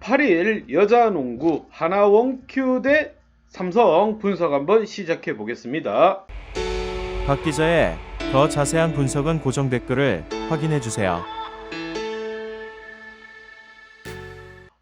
8월 8일 여자농구 하나원큐 대 삼성 분석 한번 시작해 보겠습니다. 박 기자의 더 자세한 분석은 고정 댓글을 확인해 주세요.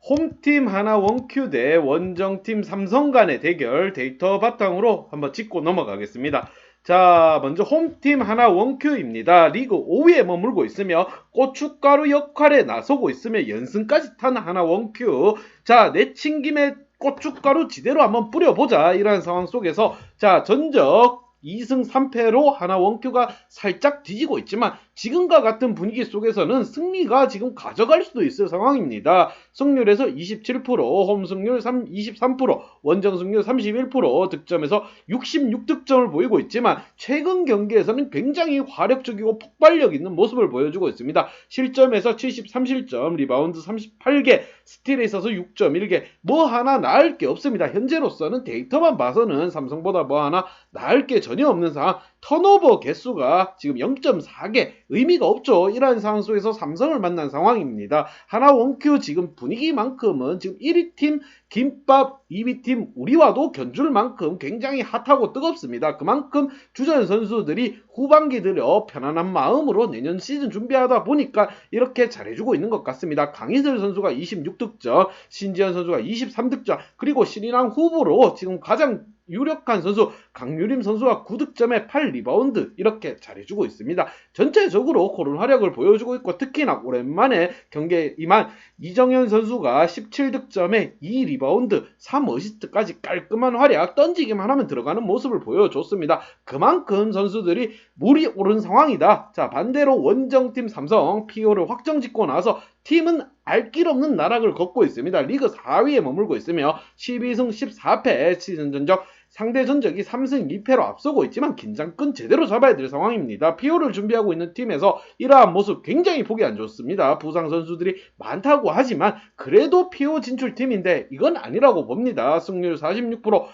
홈팀 하나원큐 대 원정팀 삼성 간의 대결 데이터 바탕으로 한번 짚고 넘어가겠습니다. 자, 먼저 홈팀 하나 원큐입니다. 리그 5위에 머물고 있으며 고춧가루 역할에 나서고 있으며 연승까지 탄 하나 원큐. 자, 내친 김에 고춧가루 지대로 한번 뿌려보자. 이런 상황 속에서 자, 전적 2승 3패로 하나 원큐가 살짝 뒤지고 있지만 지금과 같은 분위기 속에서는 승리가 지금 가져갈 수도 있을 상황입니다. 승률에서 27%, 홈 승률 3, 23%, 원정 승률 31%, 득점에서 66득점을 보이고 있지만 최근 경기에서는 굉장히 화력적이고 폭발력 있는 모습을 보여주고 있습니다. 실점에서 73실점, 리바운드 38개, 스틸에 있어서 6.1개, 뭐 하나 나을 게 없습니다. 현재로서는 데이터만 봐서는 삼성보다 뭐 하나 나을 게 전혀 없는 상황. 턴오버 개수가 지금 0.4개 의미가 없죠. 이러한 상황 속에서 삼성을 만난 상황입니다. 하나 원큐 지금 분위기만큼은 지금 1위 팀 김밥 2위 팀 우리와도 견줄 만큼 굉장히 핫하고 뜨겁습니다. 그만큼 주전 선수들이 후반기 들여 편안한 마음으로 내년 시즌 준비하다 보니까 이렇게 잘해주고 있는 것 같습니다. 강희슬 선수가 26득점, 신지현 선수가 23득점, 그리고 신인왕 후보로 지금 가장 유력한 선수 강유림 선수가 9득점에 8 리바운드 이렇게 잘해주고 있습니다. 전체적으로 그런 활약을 보여주고 있고 특히나 오랜만에 경기에 임한 이정현 선수가 17득점에 2리바운드 3어시스트까지 깔끔한 활약 던지기만 하면 들어가는 모습을 보여줬습니다. 그만큼 선수들이 물이 오른 상황이다. 자 반대로 원정팀 삼성 PO를 확정짓고 나서 팀은 알 길 없는 나락을 걷고 있습니다. 리그 4위에 머물고 있으며 12승 14패 시즌 전적 상대 전적이 3승 2패로 앞서고 있지만 긴장끈 제대로 잡아야 될 상황입니다. PO를 준비하고 있는 팀에서 이러한 모습 굉장히 보기 안 좋습니다. 부상 선수들이 많다고 하지만 그래도 PO 진출팀인데 이건 아니라고 봅니다. 승률 46%,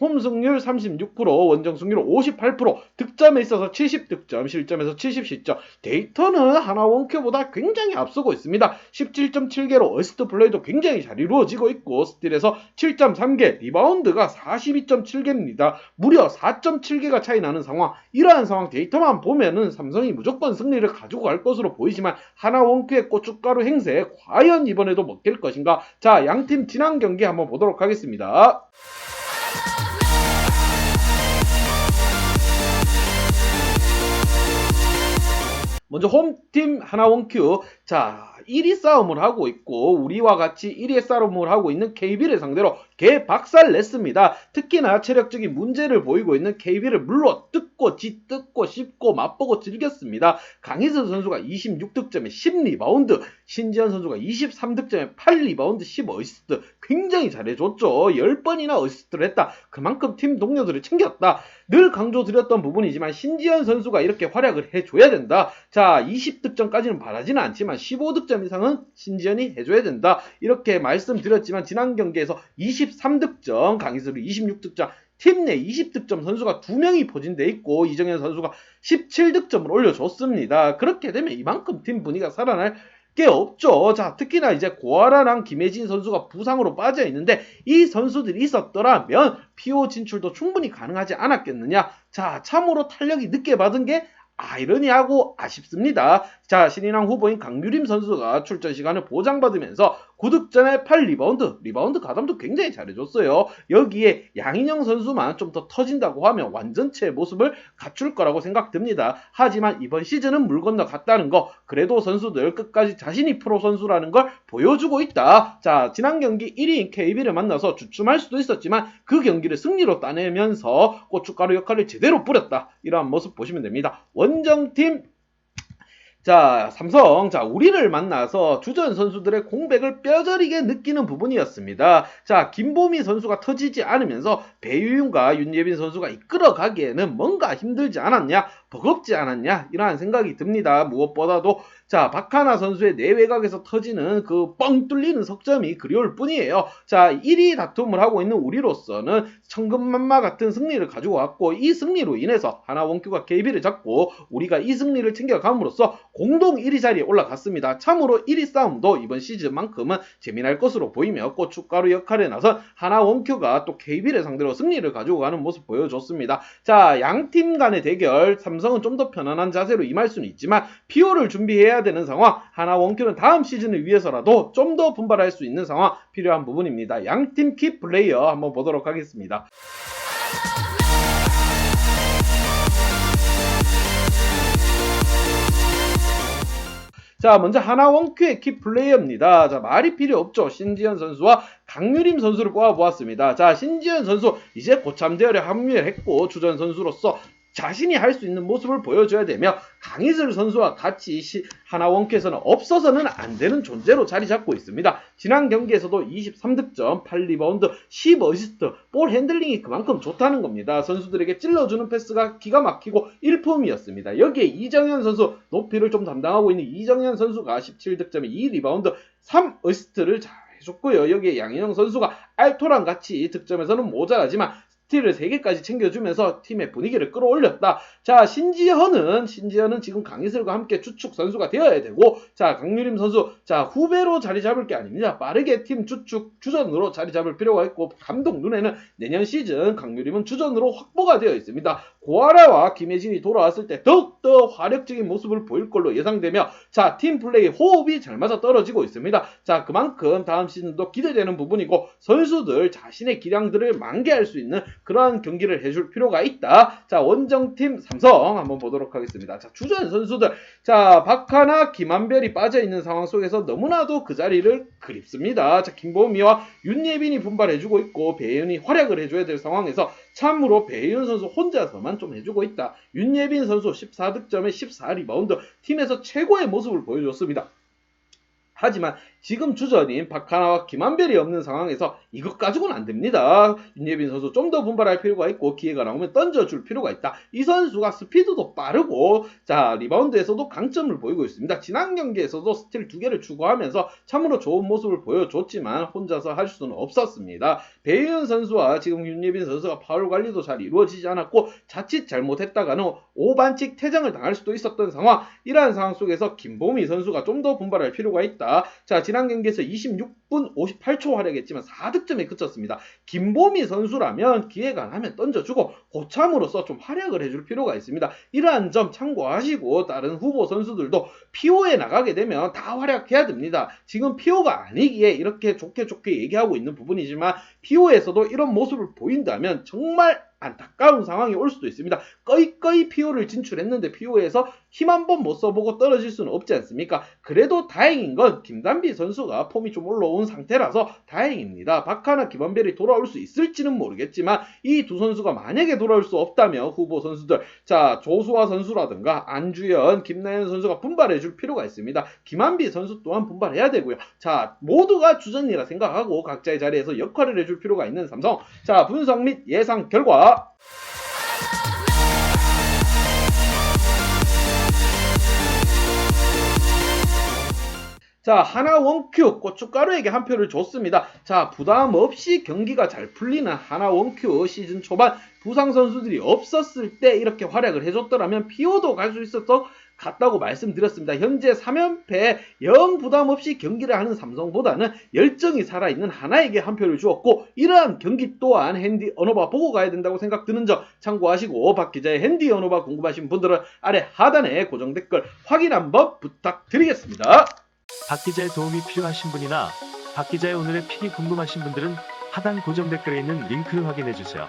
홈 승률 36%, 원정 승률 58%, 득점에 있어서 70득점, 실점에서 70실점, 데이터는 하나 원큐보다 굉장히 앞서고 있습니다. 17.7개로 어시스트 플레이도 굉장히 잘 이루어지고 있고, 스틸에서 7.3개, 리바운드가 42.7개입니다. 무려 4.7개가 차이 나는 상황. 이러한 상황 데이터만 보면은 삼성이 무조건 승리를 가지고 갈 것으로 보이지만, 하나 원큐의 고춧가루 행세, 과연 이번에도 먹힐 것인가? 자, 양팀 지난 경기 한번 보도록 하겠습니다. 먼저 홈팀 하나원큐 자 1위 싸움을 하고 있고 우리와 같이 1위 싸움을 하고 있는 KB를 상대로 개 박살 냈습니다. 특히나 체력적인 문제를 보이고 있는 KB를 물러 뜯고 짓뜯고 씹고 맛보고 즐겼습니다. 강희슬 선수가 26득점에 10리바운드 신지현 선수가 23득점에 8리바운드 10어시스트 굉장히 잘해줬죠. 10번이나 어시스트를 했다. 그만큼 팀 동료들을 챙겼다. 늘 강조드렸던 부분이지만 신지현 선수가 이렇게 활약을 해줘야 된다. 자 20득점까지는 바라지는 않지만 15득점 이상은 신지현이 해줘야 된다. 이렇게 말씀드렸지만 지난 경기에서 23득점 강희슬이 26득점 팀 내 20득점 선수가 2명이 포진돼 있고 이정현 선수가 17득점을 올려줬습니다. 그렇게 되면 이만큼 팀 분위기가 살아날 게 없죠. 자, 특히나 이제 고아라랑 김혜진 선수가 부상으로 빠져 있는데 이 선수들이 있었더라면 PO 진출도 충분히 가능하지 않았겠느냐. 자, 참으로 탄력이 늦게 받은 게 아이러니하고 아쉽습니다. 자, 신인왕 후보인 강유림 선수가 출전 시간을 보장받으면서 9득점에 8리바운드, 리바운드 가담도 굉장히 잘해줬어요. 여기에 양인영 선수만 좀 더 터진다고 하면 완전체의 모습을 갖출 거라고 생각됩니다. 하지만 이번 시즌은 물 건너 갔다는 거, 그래도 선수들 끝까지 자신이 프로 선수라는 걸 보여주고 있다. 자, 지난 경기 1위인 KB를 만나서 주춤할 수도 있었지만 그 경기를 승리로 따내면서 고춧가루 역할을 제대로 뿌렸다. 이러한 모습 보시면 됩니다. 원정팀 자, 삼성, 자, 우리를 만나서 주전 선수들의 공백을 뼈저리게 느끼는 부분이었습니다. 자, 김보미 선수가 터지지 않으면서 배유윤과 윤예빈 선수가 이끌어가기에는 뭔가 힘들지 않았냐? 버겁지 않았냐 이러한 생각이 듭니다. 무엇보다도 자 박하나 선수의 내외곽에서 터지는 그 뻥 뚫리는 석점이 그리울 뿐이에요. 자 1위 다툼을 하고 있는 우리로서는 천근만마 같은 승리를 가지고 왔고 이 승리로 인해서 하나 원큐가 KB를 잡고 우리가 이 승리를 챙겨감으로써 공동 1위 자리에 올라갔습니다. 참으로 1위 싸움도 이번 시즌만큼은 재미날 것으로 보이며 고춧가루 역할에 나선 하나 원큐가 또 KB를 상대로 승리를 가지고 가는 모습 보여줬습니다. 자, 양팀 간의 대결, 은 좀 더 편안한 자세로 임할 수는 있지만 피오를 준비해야 되는 상황, 하나 원큐는 다음 시즌을 위해서라도 좀 더 분발할 수 있는 상황 필요한 부분입니다. 양팀 키 플레이어 한번 보도록 하겠습니다. 자, 먼저 하나 원큐의 키 플레이어입니다. 자, 말이 필요 없죠. 신지현 선수와 강유림 선수를 뽑아보았습니다. 자, 신지현 선수 이제 고참 대열에 합류했고 주전 선수로서 자신이 할 수 있는 모습을 보여줘야 되며 강희슬 선수와 같이 시- 하나 원큐에서는 없어서는 안 되는 존재로 자리 잡고 있습니다. 지난 경기에서도 23득점, 8리바운드, 10어시스트, 볼 핸들링이 그만큼 좋다는 겁니다. 선수들에게 찔러주는 패스가 기가 막히고 일품이었습니다. 여기에 이정현 선수 높이를 좀 담당하고 있는 이정현 선수가 17득점에 2리바운드, 3어시스트를 잘 해줬고요. 여기에 양현영 선수가 알토랑 같이 득점에서는 모자라지만 스틸을 3개까지 챙겨주면서 팀의 분위기를 끌어올렸다. 자, 신지현은, 신지현은 지금 강희슬과 함께 주축 선수가 되어야 되고, 자, 강유림 선수, 자, 후배로 자리 잡을 게 아닙니다. 빠르게 팀 주축, 주전으로 자리 잡을 필요가 있고, 감독 눈에는 내년 시즌 강유림은 주전으로 확보가 되어 있습니다. 고아라와 김혜진이 돌아왔을 때 더욱더 화력적인 모습을 보일 걸로 예상되며, 자, 팀 플레이 호흡이 잘 맞아 떨어지고 있습니다. 자, 그만큼 다음 시즌도 기대되는 부분이고, 선수들 자신의 기량들을 만개할 수 있는 그러한 경기를 해줄 필요가 있다. 자, 원정팀 삼성 한번 보도록 하겠습니다. 자, 주전 선수들. 자, 박하나, 김한별이 빠져있는 상황 속에서 너무나도 그 자리를 그립습니다. 자, 김보미와 윤예빈이 분발해주고 있고, 배윤이 활약을 해줘야 될 상황에서 참으로 배윤 선수 혼자서만 좀 해주고 있다. 윤예빈 선수 14득점에 14리바운드, 팀에서 최고의 모습을 보여줬습니다. 하지만 지금 주전인 박하나와 김한별이 없는 상황에서 이것 가지고는 안 됩니다. 윤예빈 선수 좀 더 분발할 필요가 있고 기회가 나오면 던져줄 필요가 있다. 이 선수가 스피드도 빠르고 자 리바운드에서도 강점을 보이고 있습니다. 지난 경기에서도 스틸 두 개를 추구하면서 참으로 좋은 모습을 보여줬지만 혼자서 할 수는 없었습니다. 배윤 선수와 지금 윤예빈 선수가 파울 관리도 잘 이루어지지 않았고 자칫 잘못했다가는 5반칙 퇴장을 당할 수도 있었던 상황 이러한 상황 속에서 김보미 선수가 좀 더 분발할 필요가 있다. 자 지난 경기에서 26분 58초 활약했지만 4득점에 그쳤습니다. 김보미 선수라면 기회가 나면 던져주고 고참으로서 좀 활약을 해줄 필요가 있습니다. 이러한 점 참고하시고 다른 후보 선수들도 피오에 나가게 되면 다 활약해야 됩니다. 지금 피오가 아니기에 이렇게 좋게 좋게 얘기하고 있는 부분이지만 피오에서도 이런 모습을 보인다면 정말 안타까운 상황이 올 수도 있습니다. 꺼이꺼이 피오를 진출했는데 피오에서 힘 한 번 못 써보고 떨어질 수는 없지 않습니까? 그래도 다행인 건 김단비 선수가 폼이 좀 올라온 상태라서 다행입니다. 박하나 김원별이 돌아올 수 있을지는 모르겠지만 이 두 선수가 만약에 돌아올 수 없다면 후보 선수들 자 조수아 선수라든가 안주현, 김나연 선수가 분발해 줄 필요가 있습니다. 김한비 선수 또한 분발해야 되고요. 자 모두가 주전이라 생각하고 각자의 자리에서 역할을 해줄 필요가 있는 삼성 자 분석 및 예상 결과 자, 하나 원큐 고춧가루에게 한 표를 줬습니다. 자, 부담 없이 경기가 잘 풀리는 하나 원큐 시즌 초반 부상 선수들이 없었을 때 이렇게 활약을 해줬더라면 피오도 갈 수 있었어 같다고 말씀드렸습니다. 현재 3연패 영 부담 없이 경기를 하는 삼성보다는 열정이 살아있는 하나에게 한 표를 주었고 이러한 경기 또한 핸디 언어바 보고 가야 된다고 생각 드는 점 참고하시고 박 기자의 핸디 언어바 궁금하신 분들은 아래 하단에 고정 댓글 확인 한번 부탁드리겠습니다. 박 기자의 도움이 필요하신 분이나 박 기자의 오늘의 픽이 궁금하신 분들은 하단 고정 댓글에 있는 링크를 확인해 주세요.